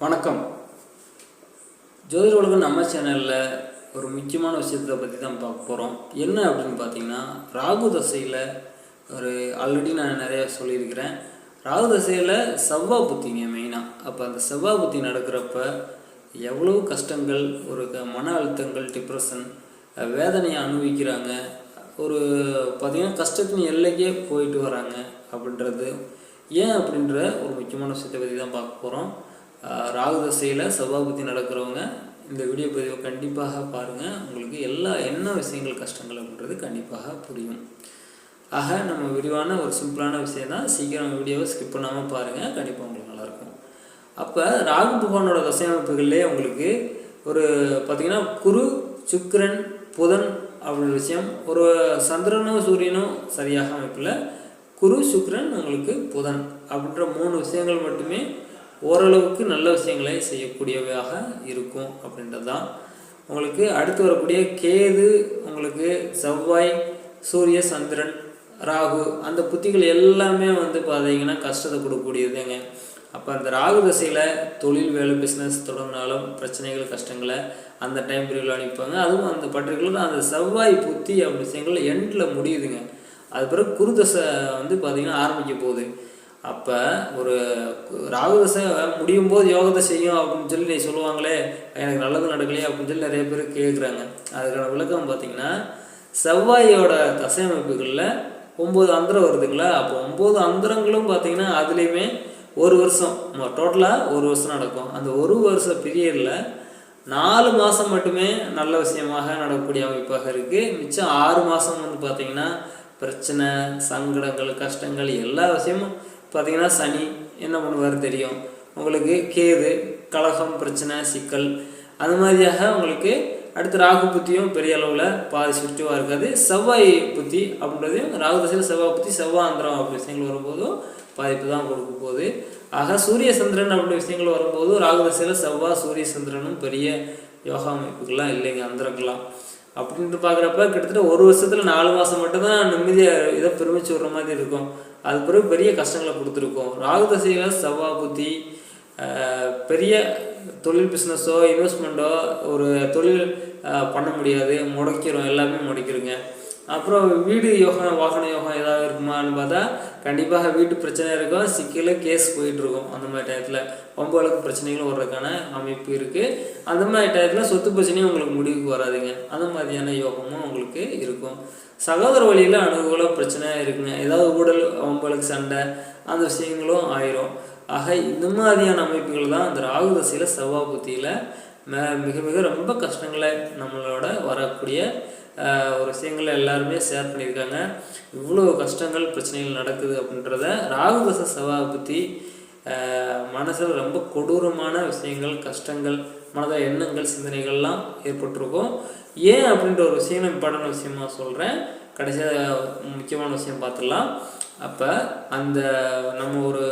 வணக்கம். ஜோதிட உலகம் நம்ம சேனலில் ஒரு முக்கியமான விஷயத்தை பற்றி தான் பார்க்க போகிறோம் என்ன அப்படின்னு பார்த்தீங்கன்னா ராகு தசையில் ஒரு ஆல்ரெடி நான் நிறைய சொல்லியிருக்கிறேன். ராகு தசையில் செவ்வாய் புத்திங்க மெயினாக அப்போ அந்த செவ்வாய் புத்தி நடக்கிறப்ப எவ்வளவு கஷ்டங்கள் ஒரு க- மன அழுத்தங்கள் டிப்ரெஷன் வேதனையை அனுபவிக்கிறாங்க. ஒரு பார்த்திங்கன்னா கஷ்டத்தின் எல்லைக்கே போயிட்டு வராங்க அப்படின்றது ஏன் அப்படின்ற ஒரு முக்கியமான விஷயத்தை பற்றி தான் பார்க்க போகிறோம் ராகு தசையில் சபாபதி நடக்கிறவங்க இந்த வீடியோ பதிவை கண்டிப்பாக பாருங்கள் உங்களுக்கு எல்லா என்ன விஷயங்கள் கஷ்டங்கள் அப்படின்றது கண்டிப்பாக புரியும். ஆக நம்ம விரிவான ஒரு சிம்பிளான விஷயம் தான் சீக்கிரம் வீடியோவை ஸ்கிப் பண்ணாமல் பாருங்கள் கண்டிப்பாக உங்களுக்கு நல்லாயிருக்கும். அப்போ ராகு பகவானோட தசை அமைப்புகள்லேயே உங்களுக்கு ஒரு பார்த்திங்கன்னா குரு சுக்கரன் புதன் அப்படின்ற விஷயம். ஒரு சந்திரனும் சூரியனும் சரியாக அமைப்பில் குரு சுக்கரன் உங்களுக்கு புதன் அப்படின்ற மூணு விஷயங்கள் மட்டுமே ஓரளவுக்கு நல்ல விஷயங்களை செய்யக்கூடியவையாக இருக்கும் அப்படின்றது தான் உங்களுக்கு அடுத்து வரக்கூடிய கேது உங்களுக்கு செவ்வாய் சூரிய சந்திரன் ராகு அந்த புத்திகள் எல்லாமே வந்து பார்த்தீங்கன்னா கஷ்டத்தை கொடுக்கக்கூடியதுங்க. அப்போ அந்த ராகு தசையில் தொழில் வேலை பிஸ்னஸ் தொடங்கினாலும் பிரச்சனைகள் கஷ்டங்களை அந்த டைம் பீரியடில் அனுப்பிப்பாங்க. அதுவும் அந்த பர்டிகுலர் அந்த செவ்வாய் புத்தி அப்படி விஷயங்கள் எண்டில் முடியுதுங்க. அது பிறகு குருதசை வந்து பார்த்திங்கன்னா ஆரம்பிக்க போகுது. அப்போ ஒரு ராகுதசை முடியும் போது யோகத்தை செய்யும் அப்படின்னு சொல்லி நீ சொல்லுவாங்களே எனக்கு நல்லது நடக்கலையே அப்படின்னு சொல்லி நிறைய பேர் கேட்குறாங்க அதுக்கான விளக்கம் பார்த்தீங்கன்னா செவ்வாயோட தசை அமைப்புகளில் ஒம்பது அந்தரம் வருதுங்களா? அப்போ ஒம்பது அந்தரங்களும் பார்த்தீங்கன்னா அதுலேயுமே ஒரு வருஷம் டோட்டலாக ஒரு வருஷம் நடக்கும். அந்த ஒரு வருஷ பீரியடில் நாலு மாதம் மட்டுமே நல்ல விஷயமாக நடக்கக்கூடிய அமைப்பாக இருக்குது மிச்சம் ஆறு மாதம் வந்து பார்த்தீங்கன்னா பிரச்சனை சங்கடங்கள் கஷ்டங்கள் எல்லா விஷயமும் பார்த்திங்கன்னா சனி என்ன பண்ணுவார் தெரியும்? உங்களுக்கு கேது கலகம் பிரச்சனை சிக்கல். அது மாதிரியாக உங்களுக்கு அடுத்து ராகு புத்தியும் பெரிய அளவில் பாதி சுற்றுவாக இருக்காது. செவ்வாய் புத்தி அப்படின்றதையும் ராகு தசையில் செவ்வாய் புத்தி செவ்வாந்திரம் அப்படி விஷயங்கள் வரும்போதும் பாதிப்பு தான் கொடுக்க போகுது. ஆக சூரிய சந்திரன் அப்படி விஷயங்கள் வரும்போது ராகு தசையில் செவ்வாய் சூரிய சந்திரனும் பெரிய யோகா அமைப்புகள்லாம் இல்லைங்க அந்தரங்கள்லாம். அப்படின்ட்டு பார்க்குறப்ப கிட்டத்தட்ட ஒரு வருஷத்தில் நாலு மாதம் மட்டும்தான் நிம்மதியாக இதை பெருமிச்சு விடுற மாதிரி இருக்கும். அது பிறகு பெரிய கஷ்டங்களை கொடுத்துருக்கோம். ராகு தசையில் செவ்வா புத்தி பெரிய தொழில் பிஸ்னஸோ இன்வெஸ்ட்மெண்ட்டோ ஒரு தொழில் பண்ண முடியாது. முடக்கிறோம். எல்லாமே முடக்கிருங்க. அப்புறம் வீடு யோகம் வாகன யோகம் ஏதாவது இருக்குமான்னு பார்த்தா கண்டிப்பாக வீட்டு பிரச்சனை இருக்கும் சிக்கல கேஸ் போயிட்டு இருக்கும் அந்த மாதிரி டயத்தில் ரொம்ப அளவுக்கு பிரச்சனைகளும் வர்றதுக்கான அமைப்பு இருக்குது அந்த மாதிரி டயத்தில் சொத்து பிரச்சனையும் உங்களுக்கு முடிவுக்கு வராதுங்க. அந்த மாதிரியான யோகமும் உங்களுக்கு இருக்கும். சகோதர வழியில் அனுகூல பிரச்சனை இருக்குங்க. ஏதாவது உடல் அவங்களுக்கு சண்டை அந்த விஷயங்களும் ஆயிரும். ஆக இந்த மாதிரியான அமைப்புகள் தான் அந்த ராகு தசையில் செவ்வாய் புத்தியில் மே மிக மிக ரொம்ப கஷ்டங்களை நம்மளோட வரக்கூடிய ஒரு விஷயங்களை எல்லாருமே ஷேர் பண்ணியிருக்காங்க. இவ்வளோ கஷ்டங்கள் பிரச்சனைகள் நடக்குது அப்படின்றத ராகு தசை செவ்வாய் மனசில் ரொம்ப கொடூரமான விஷயங்கள் கஷ்டங்கள் மனத எண்ணங்கள் சிந்தனைகள்லாம் ஏற்பட்டிருக்கும். ஏன் அப்படின்ற ஒரு விஷயம் நான் இம்பார்ட்டன்ட் விஷயமா சொல்கிறேன் கடைசியாக முக்கியமான விஷயம் பார்த்துடலாம். அப்போ அந்த நம்ம ஒரு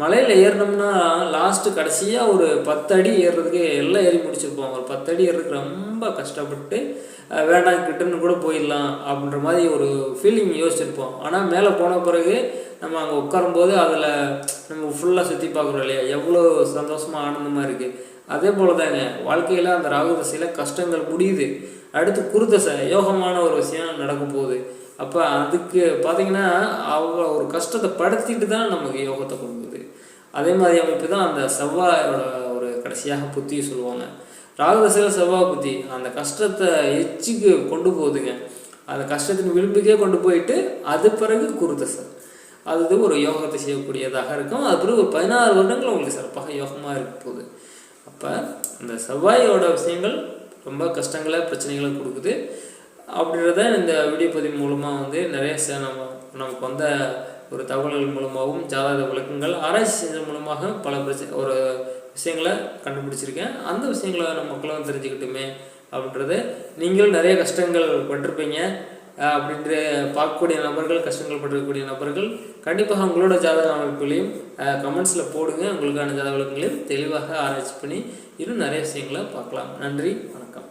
மலையில் ஏறினோம்னா லாஸ்ட்டு கடைசியாக ஒரு பத்து அடி ஏறுறதுக்கு எல்லாம் ஏறி முடிச்சிருப்போம். ஒரு பத்து அடி ஏறுறதுக்கு ரொம்ப கஷ்டப்பட்டு வேண்டாம் கிட்டன்னு கூட போயிடலாம் அப்படின்ற மாதிரி ஒரு ஃபீலிங் யோசிச்சிருப்போம். ஆனால் மேலே போன பிறகு நம்ம அங்கே உட்காரும்போது அதில் நம்ம ஃபுல்லாக சுற்றி பார்க்குறோம் இல்லையா? எவ்வளோ சந்தோஷமாக ஆனந்தமாக இருக்குது அதே போல் தாங்க வாழ்க்கையில் அந்த ராகு தசையில் கஷ்டங்கள் முடியுது. அடுத்து குருதசை யோகமான ஒரு விஷயம் நடக்க போகுது. அப்போ அதுக்கு பார்த்தீங்கன்னா அவ்வளோ ஒரு கஷ்டத்தை படுத்திட்டு தான் நமக்கு யோகத்தை கொடுக்குது. அதே மாதிரி அமைப்பு தான் அந்த செவ்வாயோட ஒரு கடைசியாக புத்தி சொல்லுவாங்க. ராகுதசையில் செவ்வாய் புத்தி அந்த கஷ்டத்தை எச்சுக்கு கொண்டு போகுதுங்க. அந்த கஷ்டத்தின் விளிம்புக்கே கொண்டு போயிட்டு அது பிறகு குருதசை. அது ஒரு யோகத்தை செய்யக்கூடியதாக இருக்கும். அது பிறகு ஒரு பதினாறு வருடங்கள் உங்களுக்கு சிறப்பாக யோகமாக இருக்க போகுது. அப்போ அந்த செவ்வாயோட விஷயங்கள் ரொம்ப கஷ்டங்களை பிரச்சனைகளை கொடுக்குது. அப்படின்றத இந்த வீடியோ பதிவு மூலமாக வந்து நிறைய நம்ம நமக்கு வந்த ஒரு தகவல்கள் மூலமாகவும் ஜாதக விளக்கங்கள் ஆராய்ச்சி செஞ்சது மூலமாக பல பிரச்சனை ஒரு விஷயங்களை கண்டுபிடிச்சிருக்கேன். அந்த விஷயங்களை நம்ம மக்களும் தெரிஞ்சுக்கிட்டுமே அப்படின்றது. நீங்களும் நிறைய கஷ்டங்கள் பட்டிருப்பீங்க. அப்படின்ற பார்க்கக்கூடிய நபர்கள் கஷ்டங்கள் பட்டிருக்கக்கூடிய நபர்கள் கண்டிப்பாக உங்களோட ஜாதக அமைப்புகளையும் கமெண்ட்ஸில் போடுங்க. உங்களுக்கான ஜாதக விளக்கங்களையும் தெளிவாக ஆராய்ச்சி பண்ணி இன்னும் நிறைய விஷயங்களை பார்க்கலாம். நன்றி வணக்கம்.